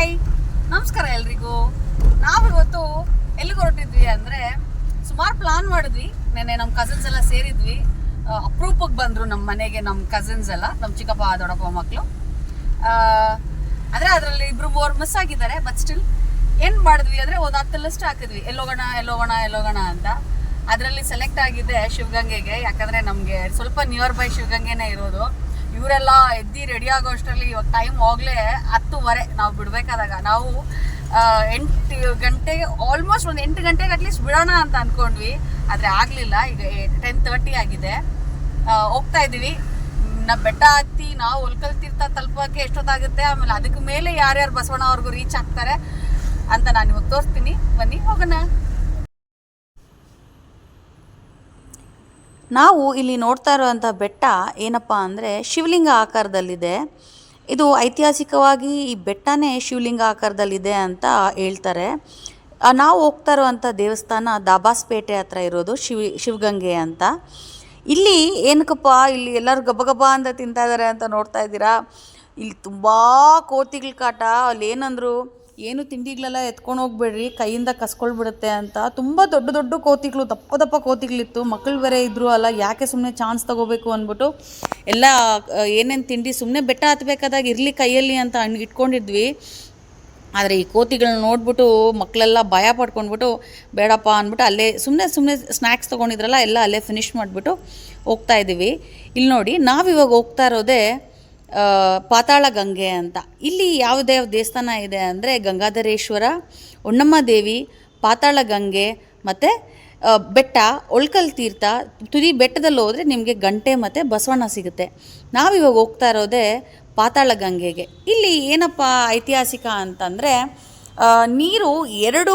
Hi ನಮಸ್ಕಾರ ಎಲ್ರಿಗೂ. ನಾವಿವತ್ತು ಎಲ್ಲಿಗೆ ಹೊರಟಿದ್ವಿ ಅಂದರೆ ಸುಮಾರು ಪ್ಲಾನ್ ಮಾಡಿದ್ವಿ. ನೆನ್ನೆ ನಮ್ಮ ಕಸಿನ್ಸ್ ಎಲ್ಲ ಸೇರಿದ್ವಿ. ಅಪ್ರೂಪಕ್ಕೆ ಬಂದರು ನಮ್ಮ ಮನೆಗೆ ನಮ್ಮ ಕಸಿನ್ಸ್ ಎಲ್ಲ ನಮ್ಮ ಚಿಕ್ಕಪ್ಪ, ದೊಡ್ಡಪ್ಪ ಮಕ್ಕಳು ಆದರೆ ಅದರಲ್ಲಿ ಇಬ್ರು ಮೂವರು ಮಿಸ್ ಆಗಿದ್ದಾರೆ ಬಟ್ ಸ್ಟಿಲ್ ಏನ್ ಮಾಡಿದ್ವಿ ಅಂದರೆ ಒಂದು ಹತ್ತು ಲಿಸ್ಟ್ ಹಾಕಿದ್ವಿ. ಎಲ್ಲೋಗೋಣ ಎಲ್ಲೋಗೋಣ ಎಲ್ಲೋಗೋಣ ಅಂತ. ಅದರಲ್ಲಿ ಸೆಲೆಕ್ಟ್ ಆಗಿದೆ ಶಿವಗಂಗೆಗೆ. ಯಾಕಂದರೆ ನಮಗೆ ಸ್ವಲ್ಪ ನಿಯರ್ ಬೈ ಶಿವಗಂಗೆನೇ ಇರೋದು. ಇವರೆಲ್ಲ ಎದ್ದಿ ರೆಡಿ ಆಗೋ ಅಷ್ಟರಲ್ಲಿ ಇವಾಗ ಟೈಮ್ ಹೋಗ್ಲೇ ಹತ್ತುವರೆ. ನಾವು ಬಿಡಬೇಕಾದಾಗ. ನಾವು ಎಂಟು ಗಂಟೆಗೆ ಆಲ್ಮೋಸ್ಟ್ ಒಂದು ಎಂಟು ಗಂಟೆಗೆ ಅಟ್ಲೀಸ್ಟ್ ಬಿಡೋಣ ಅಂತ ಅಂದ್ಕೊಂಡ್ವಿ ಆದರೆ ಆಗಲಿಲ್ಲ. ಈಗ ಟೆನ್ ತರ್ಟಿ ಆಗಿದೆ. ಹೋಗ್ತಾ ಇದ್ದೀವಿ. ನಾ ಬೆಟ್ಟ ಹತ್ತಿ ನಾವು ಒಲ್ಕಲ್ ತೀರ್ಥ ತಲುಪೋಕೆ ಎಷ್ಟೊತ್ತಾಗುತ್ತೆ. ಆಮೇಲೆ ಅದಕ್ಕೆ ಮೇಲೆ ಯಾರ್ಯಾರು ಬಸವಣ್ಣ ಅವ್ರಿಗೂ ರೀಚ್ ಆಗ್ತಾರೆ ಅಂತ ನಾನು ಇವಾಗ ತೋರಿಸ್ತೀನಿ. ಬನ್ನಿ, ಹೋಗೋಣ. ನಾವು ಇಲ್ಲಿ ನೋಡ್ತಾ ಇರುವಂಥ ಬೆಟ್ಟ ಏನಪ್ಪ ಅಂದರೆ ಶಿವಲಿಂಗ ಆಕಾರದಲ್ಲಿದೆ. ಇದು ಐತಿಹಾಸಿಕವಾಗಿ ಈ ಬೆಟ್ಟನೇ ಶಿವಲಿಂಗ ಆಕಾರದಲ್ಲಿದೆ ಅಂತ ಹೇಳ್ತಾರೆ. ನಾವು ಹೋಗ್ತಾ ಇರುವಂಥ ದೇವಸ್ಥಾನ ದಾಬಾಸ್ಪೇಟೆ ಹತ್ರ ಇರೋದು ಶಿವ, ಶಿವಗಂಗೆ ಅಂತ. ಇಲ್ಲಿ ಏನಕ್ಕಪ್ಪ, ಇಲ್ಲಿ ಎಲ್ಲರೂ ಗಬಗಬ ಗಬ ಅಂತ ತಿಂತಾ ಇದ್ದಾರೆ ಅಂತ ನೋಡ್ತಾ ಇದ್ದೀರಾ? ಇಲ್ಲಿ ತುಂಬ ಕೋತಿಗಳ ಕಾಟ ಅಲ್ಲಿ ಏನಂದ್ರು ಏನು ತಿಂಡಿಗಳೆಲ್ಲ ಎತ್ಕೊಂಡು ಹೋಗ್ಬೇಡ್ರಿ, ಕೈಯಿಂದ ಕಸ್ಕೊಳ್ಬಿಡುತ್ತೆ ಅಂತ. ತುಂಬ ದೊಡ್ಡ ದೊಡ್ಡ ಕೋತಿಗಳು, ದಪ್ಪ ದಪ್ಪ ಕೋತಿಗಳಿತ್ತು. ಮಕ್ಕಳು ಬೇರೆ ಇದ್ರು ಅಲ್ಲ, ಯಾಕೆ ಸುಮ್ಮನೆ ಚಾನ್ಸ್ ತಗೋಬೇಕು ಅಂದ್ಬಿಟ್ಟು ಎಲ್ಲ ಏನೇನು ತಿಂಡಿ ಸುಮ್ಮನೆ ಬೆಟ್ಟ ಹತ್ಬೇಕಾದಾಗ ಇರಲಿ ಕೈಯಲ್ಲಿ ಅಂತ ಇಟ್ಕೊಂಡಿದ್ವಿ. ಆದರೆ ಈ ಕೋತಿಗಳನ್ನ ನೋಡ್ಬಿಟ್ಟು ಮಕ್ಕಳೆಲ್ಲ ಭಯ ಪಡ್ಕೊಂಡ್ಬಿಟ್ಟು, ಬೇಡಪ್ಪ ಅಂದ್ಬಿಟ್ಟು ಅಲ್ಲೇ ಸುಮ್ಮನೆ ಸುಮ್ಮನೆ ಸ್ನ್ಯಾಕ್ಸ್ ತೊಗೊಂಡಿದ್ರಲ್ಲ, ಎಲ್ಲ ಅಲ್ಲೇ ಫಿನಿಷ್ ಮಾಡಿಬಿಟ್ಟು ಹೋಗ್ತಾ ಇದ್ದೀವಿ. ಇಲ್ಲಿ ನೋಡಿ ನಾವಿವಾಗ ಹೋಗ್ತಾ ಇರೋದೇ ಪಾತಾಳ ಗಂಗೆ ಅಂತ. ಇಲ್ಲಿ ಯಾವುದೇ ದೇವಸ್ಥಾನ ಇದೆ ಅಂದರೆ ಗಂಗಾಧರೇಶ್ವರ ಒಣ್ಣಮ್ಮ ದೇವಿ, ಪಾತಾಳ ಗಂಗೆ ಮತ್ತು ಬೆಟ್ಟ, ಒಳ್ಕಲ್ ತೀರ್ಥ, ತುದಿ ಬೆಟ್ಟದಲ್ಲಿ ಹೋದರೆ ನಿಮಗೆ ಗಂಟೆ ಮತ್ತು ಬಸವಣ್ಣ ಸಿಗುತ್ತೆ. ನಾವಿವಾಗ ಹೋಗ್ತಾ ಇರೋದೇ ಪಾತಾಳ ಗಂಗೆಗೆ. ಇಲ್ಲಿ ಏನಪ್ಪ ಐತಿಹಾಸಿಕ ಅಂತಂದರೆ ನೀರು ಎರಡು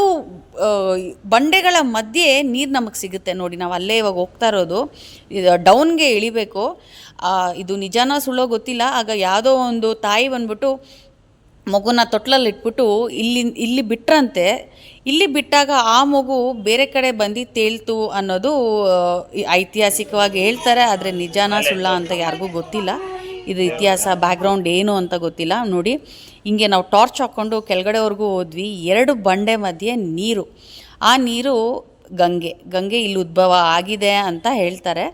ಬಂಡೆಗಳ ಮಧ್ಯೆ ನೀರು ನಮಗೆ ಸಿಗುತ್ತೆ ನೋಡಿ, ನಾವು ಅಲ್ಲೇ ಇವಾಗ ಹೋಗ್ತಾ ಇರೋದು. ಡೌನ್ಗೆ ಇಳಿಬೇಕು. ಇದು ನಿಜಾನ ಸುಳ್ಳೋ ಗೊತ್ತಿಲ್ಲ. ಆಗ ಯಾವುದೋ ಒಂದು ತಾಯಿ ಬಂದ್ಬಿಟ್ಟು ಮಗುನ ತೊಟ್ಲಲ್ಲಿ ಇಟ್ಬಿಟ್ಟು ಇಲ್ಲಿ ಇಲ್ಲಿ ಬಿಟ್ರಂತೆ. ಇಲ್ಲಿ ಬಿಟ್ಟಾಗ ಆ ಮಗು ಬೇರೆ ಕಡೆ ಬಂದು ತೇಲ್ತು ಅನ್ನೋದು ಐತಿಹಾಸಿಕವಾಗಿ ಹೇಳ್ತಾರೆ. ಆದರೆ ನಿಜಾನ ಸುಳ್ಳ ಅಂತ ಯಾರಿಗೂ ಗೊತ್ತಿಲ್ಲ. ಇದು ಇತಿಹಾಸ ಬ್ಯಾಕ್ಗ್ರೌಂಡ್ ಏನು ಅಂತ ಗೊತ್ತಿಲ್ಲ. ನೋಡಿ, ಹಿಂಗೆ ನಾವು ಟಾರ್ಚ್ ಹಾಕ್ಕೊಂಡು ಕೆಳಗಡೆವರೆಗೂ ಹೋದ್ವಿ. ಎರಡು ಬಂಡೆ ಮಧ್ಯೆ ನೀರು. ಆ ನೀರು ಗಂಗೆ. ಗಂಗೆ ಇಲ್ಲಿ ಉದ್ಭವ ಆಗಿದೆ ಅಂತ ಹೇಳ್ತಾರೆ.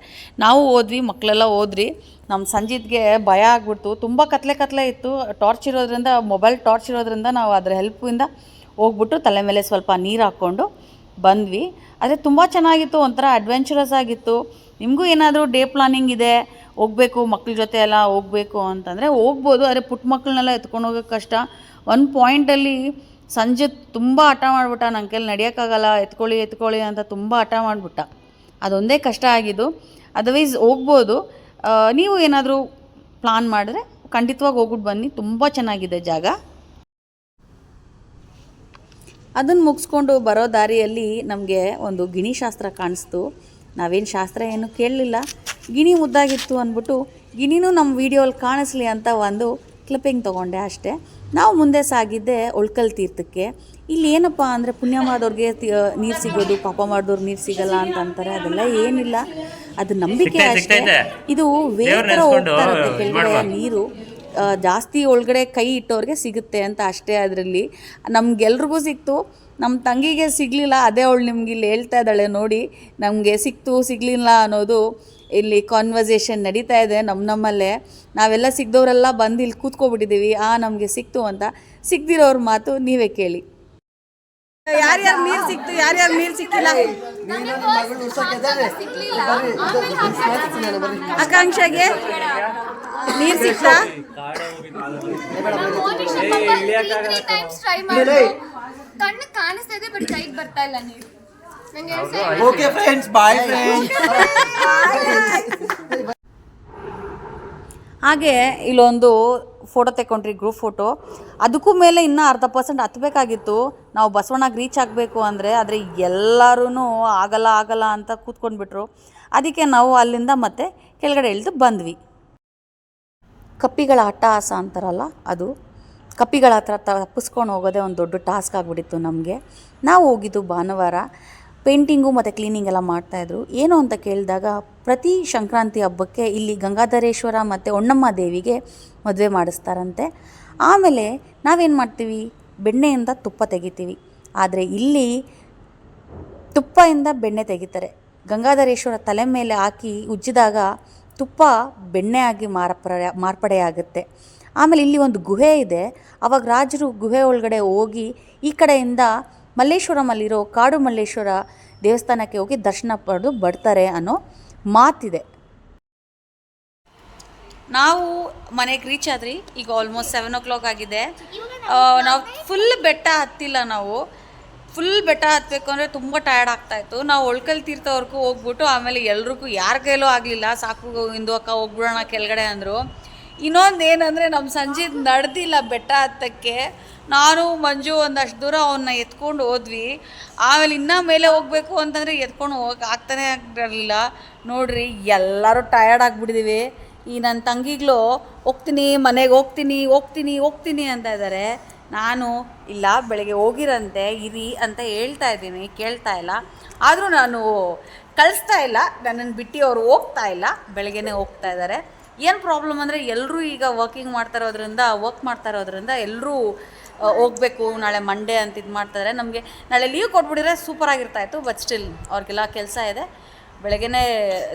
ನಾವು ಹೋದ್ವಿ, ಮಕ್ಕಳೆಲ್ಲ ಹೋದ್ರಿ. ನಮ್ಮ ಸಂಜಿತ್ಗೆ ಭಯ ಆಗ್ಬಿಡ್ತು. ತುಂಬ ಕತ್ಲೆ ಕತ್ಲೆ ಇತ್ತು. ಟಾರ್ಚ್ ಇರೋದ್ರಿಂದ ಮೊಬೈಲ್ ಟಾರ್ಚ್ ಇರೋದ್ರಿಂದ ನಾವು ಅದರ ಹೆಲ್ಪಿಂದ ಹೋಗ್ಬಿಟ್ಟು ತಲೆ ಮೇಲೆ ಸ್ವಲ್ಪ ನೀರು ಹಾಕ್ಕೊಂಡು ಬಂದ್ವಿ. ಆದರೆ ತುಂಬ ಚೆನ್ನಾಗಿತ್ತು, ಒಂಥರ ಅಡ್ವೆಂಚರಸ್ ಆಗಿತ್ತು. ನಿಮಗೂ ಏನಾದರೂ ಡೇ ಪ್ಲಾನಿಂಗ್ ಇದೆ, ಹೋಗಬೇಕು, ಮಕ್ಳ ಜೊತೆ ಎಲ್ಲ ಹೋಗಬೇಕು ಅಂತಂದರೆ ಹೋಗ್ಬೋದು, ಆದರೆ ಪುಟ್ಟ ಮಕ್ಕಳನ್ನೆಲ್ಲ ಎತ್ಕೊಂಡು ಹೋಗೋಕೆ ಕಷ್ಟ. ಒಂದು ಪಾಯಿಂಟಲ್ಲಿ ಸಂಜೆ ತುಂಬ ಹಠ ಮಾಡಿಬಿಟ್ಟ ನನ್ನ ಕೈಲಿ ನಡೆಯೋಕ್ಕಾಗಲ್ಲ, ಎತ್ಕೊಳ್ಳಿ ಎತ್ಕೊಳ್ಳಿ ಅಂತ ತುಂಬ ಹಠ ಮಾಡಿಬಿಟ್ಟ. ಅದೊಂದೇ ಕಷ್ಟ ಆಗಿದ್ದು. ಅದರ್ವೈಸ್ ಹೋಗ್ಬೋದು. ನೀವು ಏನಾದರೂ ಪ್ಲಾನ್ ಮಾಡಿದ್ರೆ ಖಂಡಿತವಾಗಿ ಹೋಗ್ಬಿಟ್ಟು ಬನ್ನಿ. ತುಂಬ ಚೆನ್ನಾಗಿದೆ ಜಾಗ. ಅದನ್ನು ಮುಗಿಸ್ಕೊಂಡು ಬರೋ ದಾರಿಯಲ್ಲಿ ನಮಗೆ ಒಂದು ಗಿಣಿ ಶಾಸ್ತ್ರ ಕಾಣಿಸ್ತು. ನಾವೇನು ಶಾಸ್ತ್ರ ಏನು ಕೇಳಲಿಲ್ಲ. ಗಿಣಿ ಮುದ್ದಾಗಿತ್ತು ಅಂದ್ಬಿಟ್ಟು ಗಿಣಿನೂ ನಮ್ಮ ವೀಡಿಯೋಲ್ಲಿ ಕಾಣಿಸ್ಲಿ ಅಂತ ಒಂದು ಕ್ಲಿಪ್ಪಿಂಗ್ ತೊಗೊಂಡೆ ಅಷ್ಟೇ. ನಾವು ಮುಂದೆ ಸಾಗಿದ್ದೆ ಒಳ್ಕಲ್ ತೀರ್ಥಕ್ಕೆ. ಇಲ್ಲಿ ಏನಪ್ಪ ಅಂದರೆ ಪುಣ್ಯ ಮಾಡೋರಿಗೆ ನೀರು ಸಿಗೋದು ಪಾಪ ಮಾಡಿದವ್ರಿಗೆ ನೀರು ಸಿಗಲ್ಲ ಅಂತ ಅಂತಾರೆ. ಅದೆಲ್ಲ ಏನಿಲ್ಲ. ಅದು ನಂಬಿಕೆ ಅಷ್ಟೇ. ಇದು. ವೇಗ ಹೋಗ್ತಾ ಇರುತ್ತೆ ನೀರು ಜಾಸ್ತಿ ಒಳಗಡೆ ಕೈ ಇಟ್ಟವ್ರಿಗೆ ಸಿಗುತ್ತೆ ಅಂತ ಅಷ್ಟೇ ಅದರಲ್ಲಿ. ನಮ್ಗೆಲ್ರಿಗೂ ಸಿಕ್ತು. ನಮ್ಮ ತಂಗಿಗೆ ಸಿಗಲಿಲ್ಲ, ಅದೇ ಅವಳು ನಿಮ್ಗೆ ಇಲ್ಲಿ ಹೇಳ್ತಾ ಇದ್ದಾಳೆ ನೋಡಿ, ನಮಗೆ ಸಿಕ್ತು, ಸಿಗಲಿಲ್ಲ ಅನ್ನೋದು ಇಲ್ಲಿ ಕಾನ್ವರ್ಸೇಷನ್ ನಡೀತಾ ಇದೆ ನಮ್ಮ ನಮ್ಮಲ್ಲೇ. ನಾವೆಲ್ಲ ಸಿಗ್ದವರೆಲ್ಲ ಬಂದು ಇಲ್ಲಿ ಕೂತ್ಕೊಬಿಟ್ಟಿದ್ದೀವಿ, ಆ ನಮಗೆ ಸಿಕ್ತು ಅಂತ. ಸಿಗ್ದಿರೋರ ಮಾತು ನೀವೇ ಕೇಳಿ. ಯಾರ್ಯಾರು ನೀರು ಸಿಕ್ತು, ಯಾರ್ಯಾರು ನೀರು ಸಿಕ್ಕಿಲ್ಲ? ಆಕಾಂಕ್ಷೆಗೆ ನೀರ್ ಸಿಕ್ತಾ? ಕಣ್ಣು ಕಾಣಿಸ್ತಾ ಇದೆ ಬಟ್ ಕೈಗೆ ಬರ್ತಾ ಇಲ್ಲ ನೀರು. ಓಕೆ ಫ್ರೆಂಡ್ಸ್ ಬಾಯ್ ಫ್ರೆಂಡ್ಸ್ ಹಾಗೆ ಇಲ್ಲೊಂದು ಫೋಟೋ ತೆಕ್ಕೊಂಡ್ರಿ ಗ್ರೂಪ್ ಫೋಟೋ ಅದಕ್ಕೂ ಮೇಲೆ ಇನ್ನೂ ಅರ್ಧ ಪರ್ಸೆಂಟ್ ಹತ್ತಬೇಕಾಗಿತ್ತು ನಾವು ಬಸವಣ್ಣಗೆ ರೀಚ್ ಆಗಬೇಕು ಅಂದರೆ ಆದರೆ ಎಲ್ಲರೂ ಆಗಲ್ಲ ಆಗಲ್ಲ ಅಂತ ಕೂತ್ಕೊಂಡ್ಬಿಟ್ರು. ಅದಕ್ಕೆ ನಾವು ಅಲ್ಲಿಂದ ಮತ್ತೆ ಕೆಳಗಡೆ ಇಳಿದು ಬಂದ್ವಿ. ಕಪ್ಪಿಗಳ ಅಟ್ಟಹಾಸ ಅಂತಾರಲ್ಲ ಅದು? ಕಪ್ಪಿಗಳ ಹತ್ರ ತಪ್ಪಿಸ್ಕೊಂಡು ಹೋಗೋದೇ ಒಂದು ದೊಡ್ಡ ಟಾಸ್ಕ್ ಆಗಿಬಿಟ್ಟಿತ್ತು ನಮಗೆ. ನಾವು ಹೋಗಿದ್ದು ಭಾನುವಾರ. ಪೇಂಟಿಂಗು ಮತ್ತು ಕ್ಲೀನಿಂಗ್ ಎಲ್ಲ ಮಾಡ್ತಾಯಿದ್ರು ಏನು ಅಂತ ಕೇಳಿದಾಗ ಪ್ರತಿ ಸಂಕ್ರಾಂತಿ ಹಬ್ಬಕ್ಕೆ ಇಲ್ಲಿ ಗಂಗಾಧರೇಶ್ವರ ಮತ್ತು ಒಣ್ಣಮ್ಮ ದೇವಿಗೆ ಮದುವೆ ಮಾಡಿಸ್ತಾರಂತೆ. ಆಮೇಲೆ ನಾವೇನು ಮಾಡ್ತೀವಿ? ಬೆಣ್ಣೆಯಿಂದ ತುಪ್ಪ ತೆಗಿತೀವಿ. ಆದರೆ ಇಲ್ಲಿ ತುಪ್ಪದಿಂದ ಬೆಣ್ಣೆ ತೆಗಿತಾರೆ. ಗಂಗಾಧರೇಶ್ವರ ತಲೆ ಮೇಲೆ ಹಾಕಿ ಉಜ್ಜಿದಾಗ ತುಪ್ಪ ಬೆಣ್ಣೆ ಆಗಿ ಮಾರ್ಪಡೆ, ಮಾರ್ಪಡೆಯಾಗುತ್ತೆ. ಆಮೇಲೆ ಇಲ್ಲಿ ಒಂದು ಗುಹೆ ಇದೆ. ಅವಾಗ ರಾಜರು ಗುಹೆ ಒಳಗಡೆ ಹೋಗಿ ಈ ಕಡೆಯಿಂದ ಮಲ್ಲೇಶ್ವರಮಲ್ಲಿರೋ ಕಾಡು ಮಲ್ಲೇಶ್ವರ ದೇವಸ್ಥಾನಕ್ಕೆ ಹೋಗಿ ದರ್ಶನ ಪಡೆದು ಬರ್ತಾರೆ ಅನ್ನೋ ಮಾತಿದೆ. ನಾವು ಮನೆಗೆ ರೀಚ್ ಆದ್ರಿ, ಈಗ ಆಲ್ಮೋಸ್ಟ್ ಸೆವೆನ್ ಓ ಕ್ಲಾಕ್ ಆಗಿದೆ ನಾವು ಫುಲ್ ಬೆಟ್ಟ ಹತ್ತಿಲ್ಲ ನಾವು. ಫುಲ್ ಬೆಟ್ಟ ಹತ್ತಬೇಕು ಅಂದರೆ ತುಂಬ ಟಯರ್ಡ್ ಆಗ್ತಾಯಿತ್ತು ನಾವು ಒಳ್ಕಲ್ ತೀರ್ಥವರೆಗೂ ಹೋಗ್ಬಿಟ್ಟು ಆಮೇಲೆ ಎಲ್ರಿಗೂ ಯಾರ ಕೈಲೂ ಆಗಲಿಲ್ಲ. ಸಾಕು ಇಂದು ಅಕ್ಕ ಹೋಗ್ಬಿಡೋಣ ಕೆಳಗಡೆ ಅಂದರು. ಇನ್ನೊಂದು ಏನಂದರೆ ನಮ್ಮ ಸಂಜೆ ನಡೆದಿಲ್ಲ ಬೆಟ್ಟ ಹತ್ತಕ್ಕೆ, ನಾನು ಮಂಜು ಒಂದಷ್ಟು ದೂರ ಅವನ್ನ ಎತ್ಕೊಂಡು ಹೋದ್ವಿ. ಆಮೇಲೆ ಇನ್ನೂ ಮೇಲೆ ಹೋಗಬೇಕು ಅಂತಂದರೆ ಎತ್ಕೊಂಡು ಹೋಗಕ್ಕೆ ಆಗ್ತಾನೆ ಆಗಿರಲಿಲ್ಲ ನೋಡ್ರಿ, ಎಲ್ಲರೂ ಟಯರ್ಡ್ ಆಗಿಬಿಟ್ಟಿದ್ದೀವಿ ಈ ನನ್ನ ತಂಗಿಗಳು, ಹೋಗ್ತೀನಿ, ಮನೆಗೆ ಹೋಗ್ತೀನಿ ಹೋಗ್ತೀನಿ ಹೋಗ್ತೀನಿ ಅಂತ ಇದ್ದಾರೆ ನಾನು, ಇಲ್ಲ, ಬೆಳಗ್ಗೆ ಹೋಗಿರಂತೆ, ಇರಿ ಅಂತ ಹೇಳ್ತಾ ಇದ್ದೀನಿ, ಕೇಳ್ತಾ ಇಲ್ಲ. ಆದರೂ ನಾನು ಕಳಿಸ್ತಾ ಇಲ್ಲ ನನ್ನನ್ನು ಬಿಟ್ಟು ಅವರು ಹೋಗ್ತಾ ಇಲ್ಲ, ಬೆಳಗ್ಗೆನೇ ಹೋಗ್ತಾ ಇದ್ದಾರೆ ಏನು ಪ್ರಾಬ್ಲಮ್ ಅಂದರೆ ಎಲ್ಲರೂ ಈಗ ವರ್ಕಿಂಗ್ ಮಾಡ್ತಾ ಇರೋದ್ರಿಂದ ವರ್ಕ್ ಮಾಡ್ತಾ ಇರೋದ್ರಿಂದ ಎಲ್ಲರೂ ಹೋಗಬೇಕು, ನಾಳೆ ಮಂಡೇ ಅಂತ ಇದು ಮಾಡ್ತಾರೆ ನಮಗೆ ನಾಳೆ ಲೀವ್ ಕೊಟ್ಬಿಟ್ಟಿದ್ರೆ ಸೂಪರ್ ಆಗಿರ್ತಾಯಿತ್ತು ಬಟ್ ಸ್ಟಿಲ್ ಅವ್ರಿಗೆಲ್ಲ ಕೆಲಸ ಇದೆ. ಬೆಳಗ್ಗೆ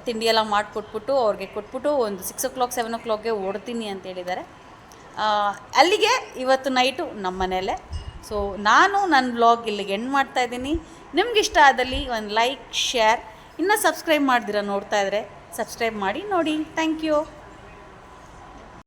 ತಿಂಡಿ ಎಲ್ಲ ಮಾಡಿಕೊಟ್ಬಿಟ್ಟು ಅವ್ರಿಗೆ ಕೊಟ್ಬಿಟ್ಟು ಒಂದು ಸಿಕ್ಸ್ ಓ ಕ್ಲಾಕ್ ಸೆವೆನ್ ಓ ಕ್ಲಾಕ್ಗೆ ಓಡ್ತೀನಿ ಅಂತ ಹೇಳಿದ್ದಾರೆ. ಅಲ್ಲಿಗೆ ಇವತ್ತು ನೈಟು ನಮ್ಮ ಮನೆಯಲ್ಲೇ. ಸೊ ನಾನು ನನ್ನ ಬ್ಲಾಗ್ ಇಲ್ಲಿಗೆ ಎಂಡ್ ಮಾಡ್ತಾ ಇದ್ದೀನಿ. ನಿಮ್ಗೆ ಇಷ್ಟ ಆದಲ್ಲಿ ಒಂದು ಲೈಕ್ ಶೇರ್ ಇನ್ನೂ ಸಬ್ಸ್ಕ್ರೈಬ್ ಮಾಡ್ದಿರ ನೋಡ್ತಾ ಇದ್ರೆ ಸಬ್ಸ್ಕ್ರೈಬ್ ಮಾಡಿ ನೋಡಿ. Thank you